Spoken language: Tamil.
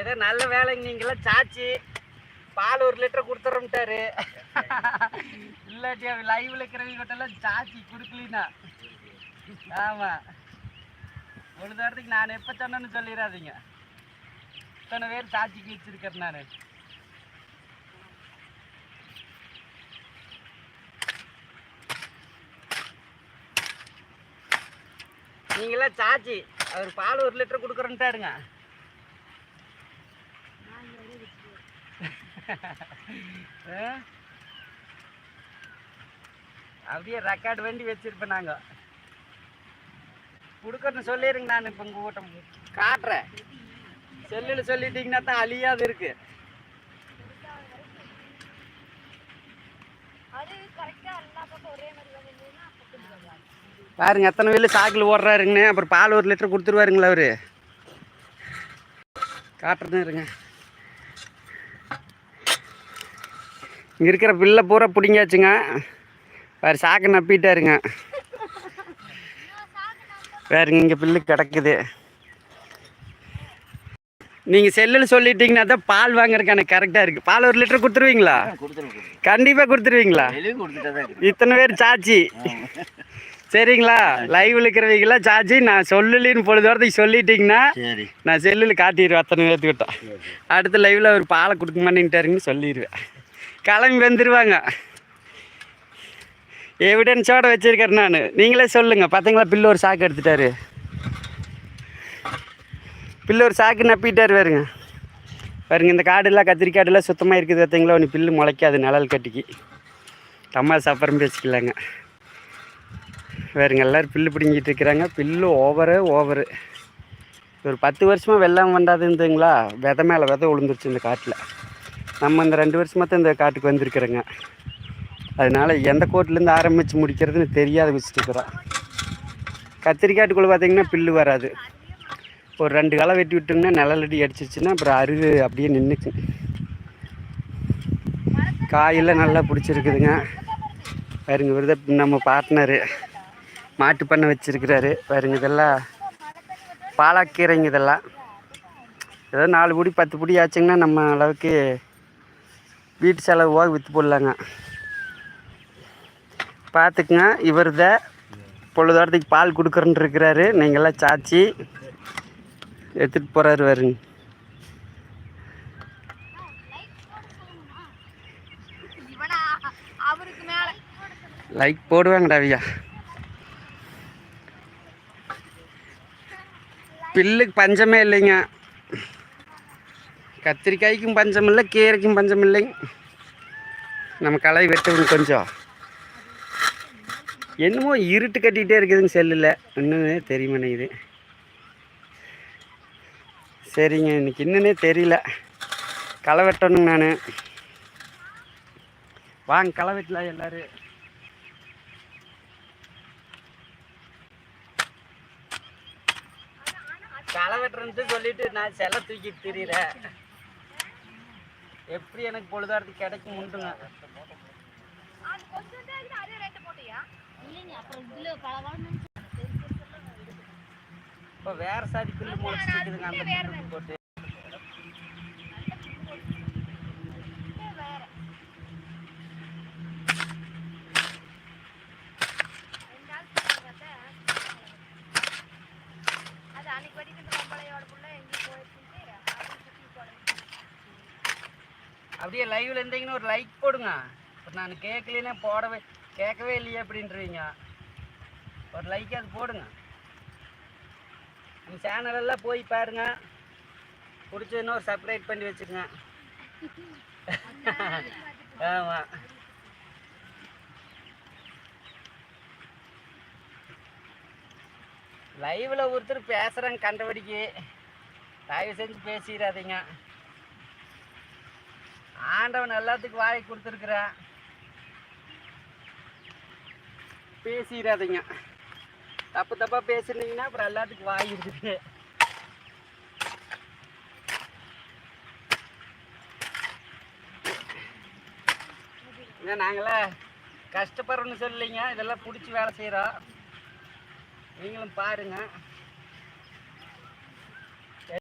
ஏதோ நல்ல வேலைங்க நீங்களாம் சாச்சி பால் ஒரு லிட்டர் கொடுத்துறோம்ட்டாரு இல்லாட்டி லைவ்ல இருக்கிறவங்க கிட்டலாம் சாச்சி கொடுக்கலினா. ஆமாம் ஒரு தடத்துக்கு நான் எப்போ சொன்னேன்னு சொல்லிடாதீங்க. இத்தனை பேர் சாட்சிக்கு வச்சிருக்கேன் நான். நீங்களாம் சாச்சி அவர் பால் ஒரு லிட்டர் கொடுக்குறேன்ட்டாருங்க அப்படியே ரெக்கார்டு வேண்டி வச்சிருப்பேன் நாங்கள் கொடுக்கணும்னு சொல்லிடுங்க நான் இப்போ உங்கள் கூட்டம் காட்டுறேன். செல்லில் சொல்லிட்டீங்கன்னா தான் அழியாது இருக்கு. பாருங்க எத்தனை வேலு சாக்கில் ஓடுறாருங்கண்ணே அப்புறம் பால் ஒரு லிட்டர் கொடுத்துருவாருங்களா அவரு. காட்டுறதுன்னு இருங்க. இருக்கிற பில்லை பூரா பிடிங்காச்சுங்க வேறு சாக்கு நப்பிட்டாருங்க. வேறுங்க இங்கே பில்லு கிடக்குது. நீங்கள் செல்லில் சொல்லிட்டீங்கன்னா தான் பால் வாங்குறதுக்கு எனக்கு கரெக்டாக இருக்குது பால் ஒரு லிட்டர் கொடுத்துருவீங்களா? கண்டிப்பாக கொடுத்துருவீங்களா? இத்தனை பேர் சாச்சி. சரிங்களா? லைவ்ல இருக்கிறவங்களாம் சாச்சி நான் சொல்லலின்னு பொழுது வரதுக்கு சொல்லிட்டீங்கன்னா நான் செல்லில் காட்டிடுவேன் அத்தனை பேர்த்துக்கிட்டோம் அடுத்த லைவில் அவர் பாலை கொடுக்க மாட்டேன்ட்டாருங்கன்னு சொல்லிடுவேன். கிளம்பி வந்துடுவாங்க எவிடன்ஸோடு வச்சுருக்கேன் நான். நீங்களே சொல்லுங்கள் பார்த்தீங்களா பில்லு ஒரு சாக்கு எடுத்துட்டாரு. பில்லு ஒரு சாக்கு நப்பிட்டாரு பாருங்க. பாருங்க இந்த காடெல்லாம் கத்திரிக்காடெல்லாம் சுத்தமாக இருக்குது பார்த்தீங்களா ஒன்று பில்லு முளைக்காது நிழல் கட்டிக்கு. தம்மா சாப்பிட்றோம் பேசிக்கலாங்க. வேறுங்க எல்லோரும் பில்லு பிடுங்கிட்டு இருக்கிறாங்க. பில்லு ஓவரு ஓவரு. ஒரு பத்து வருஷமாக வெள்ளம் வண்டாது இருந்துங்களா விதை மேலே விதை விழுந்துருச்சு இந்த காட்டில். நம்ம இந்த ரெண்டு வருஷமாக தான் இந்த காட்டுக்கு வந்திருக்கிறோங்க. அதனால் எந்த கோட்டிலேருந்து ஆரம்பித்து முடிக்கிறதுன்னு தெரியாத வச்சுட்டுருக்குறோம் கத்திரிக்காட்டுக்குள்ளே பார்த்தீங்கன்னா பில்லு வராது. ஒரு ரெண்டு களை வெட்டி விட்டோம்னா நிழலடி அடிச்சிச்சுன்னா அப்புறம் அருகு அப்படியே நின்றுக்கு காயெல்லாம் நல்லா பிடிச்சிருக்குதுங்க. பாருங்க விருத நம்ம பார்ட்னரு மாட்டு பண்ணை வச்சுருக்கிறாரு. பாருங்க இதெல்லாம் பாலாக்கீரைங்க இதெல்லாம். ஏதோ நாலு பிடி பத்து பிடி ஆச்சுங்கன்னா நம்ம அளவுக்கு வீட்டு செலவுவாக விற்று போடலாங்க. பார்த்துக்குங்க இவர் தான் பொழுதோரத்துக்கு பால் கொடுக்குறேன்னு இருக்கிறாரு. நீங்களாம் சாச்சி எடுத்துகிட்டு போகிறாரு வருங்க லைக் போடுவாங்கடா ஐயா. பில்லுக்கு பஞ்சமே இல்லைங்க. கத்திரிக்காய்க்கும் பஞ்சம் இல்லை கீரைக்கும் பஞ்சம் இல்லைங்க நம்ம களை வெட்டணும் கொஞ்சம். என்னமோ இருட்டு கட்டிகிட்டே இருக்குதுங்க செல்லில். இன்னுமே தெரிய மாட்டேங்குது சரிங்க இன்னைக்கு இன்னுமே தெரியல. களை வெட்டணுங்க நான். வாங்க களை வெட்டலாம் எல்லோரும். களை வெட்டுறேன்ட்டு சொல்லிட்டு நான் செலை தூக்கிட்டு திரியிறேன் எப்படி எனக்கு பொழுதாரத்துக்கு கிடைக்கும் உண்டுங்க. இப்போ வேற சாதி புல்லு முளைச்சிருக்குதுங்க அந்த போட்டு வேற ரெண்டு நாள் பார்த்தா அது அன்னைக்கு வரைக்கும் இந்த பொம்பளையோட புள்ள எங்கேயும் போயிருச்சுட்டு அது சுற்றி போடுங்க அப்படியே லைவ்ல இருந்தீங்கன்னா ஒரு லைக் போடுங்க. இப்போ நான் கேட்கலன்னா போடவே கேட்கவே இல்லையே அப்படின்றீங்க. ஒரு லைக் அது போடுங்க. நம்ம சேனலெல்லாம் போய் பாருங்க. பிடிச்சதுன்னா ஒரு சப்ஸ்கிரைப் பண்ணி வச்சுக்கோங்க. ஆமாம் லைவில் ஒருத்தர் பேசுகிறாங்க கண்டபடிக்கு. தயவு செஞ்சு பேசிடாதீங்க. ஆண்டவன் எல்லாத்துக்கும் வாய் கொடுத்துருக்குறான். பேசிடாதீங்க. தப்பு தப்பா பேசுனீங்கன்னா அப்புறம் எல்லாத்துக்கும் வாய் இருக்குது இதை நாங்களாம் கஷ்டப்படுறோன்னு சொல்லலைங்க. இதெல்லாம் பிடிச்சி வேலை செய்கிறோம் நீங்களும் பாருங்கள்